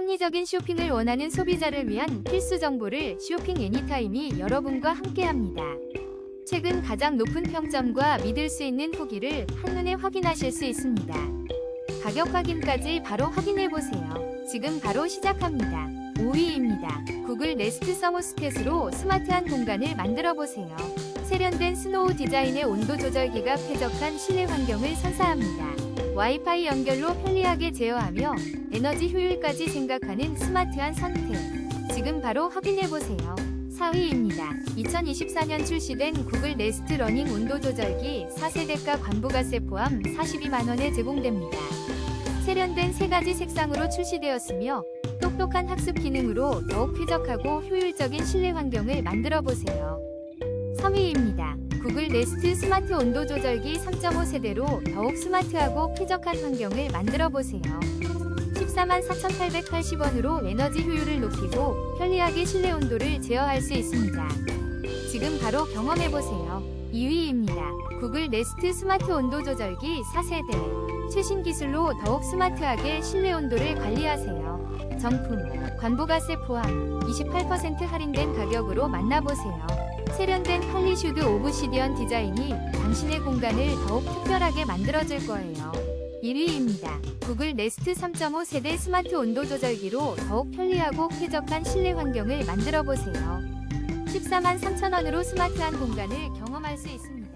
합리적인 쇼핑을 원하는 소비자를 위한 필수 정보를 쇼핑 애니타임이 여러분과 함께합니다. 최근 가장 높은 평점과 믿을 수 있는 후기를 한눈에 확인하실 수 있습니다. 가격 확인까지 바로 확인해보세요. 지금 바로 시작합니다. 5위입니다. 구글 네스트 서머스텟으로 스마트한 공간을 만들어보세요. 세련된 스노우 디자인의 온도 조절기가 쾌적한 실내 환경을 선사합니다. 와이파이 연결로 편리하게 제어하며 에너지 효율까지 생각하는 스마트한 선택. 지금 바로 확인해보세요. 4위입니다. 2024년 출시된 구글 네스트 러닝 온도 조절기 4세대가 관부가세 포함 42만원에 제공됩니다. 세련된 세 가지 색상으로 출시되었으며 똑똑한 학습 기능으로 더욱 쾌적하고 효율적인 실내 환경을 만들어 보세요. 3위입니다. 구글 네스트 스마트 온도 조절기 3.5 세대로 더욱 스마트하고 쾌적한 환경을 만들어 보세요. 14만 4,880원으로 에너지 효율을 높이고 편리하게 실내 온도를 제어할 수 있습니다. 지금 바로 경험해 보세요. 2위입니다. 구글 네스트 스마트 온도 조절기 4세대. 최신 기술로 더욱 스마트하게 실내 온도를 관리하세요. 정품, 관부가세 포함 28% 할인된 가격으로 만나보세요. 세련된 폴리슈드 오브시디언 디자인이 당신의 공간을 더욱 특별하게 만들어줄 거예요. 1위입니다. 구글 네스트 3.5 세대 스마트 온도 조절기로 더욱 편리하고 쾌적한 실내 환경을 만들어 보세요. 14만 3천원으로 스마트한 공간을 경험할 수 있습니다.